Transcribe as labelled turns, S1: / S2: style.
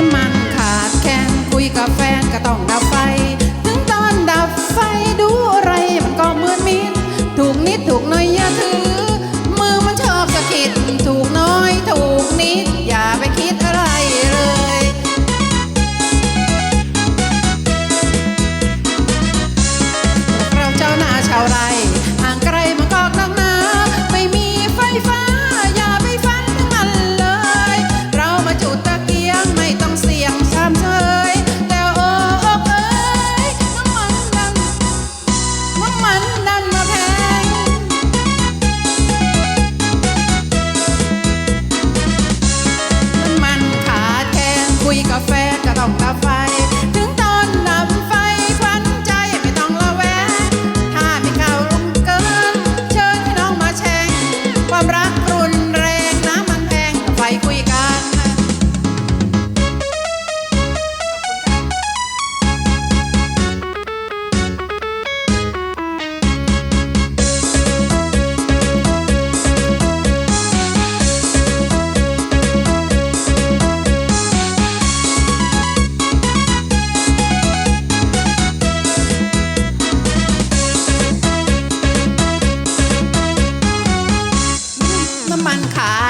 S1: ้ำมันขาดแคลนคุยกับแฟนก็ต้องดับไฟ ฟันค่ะ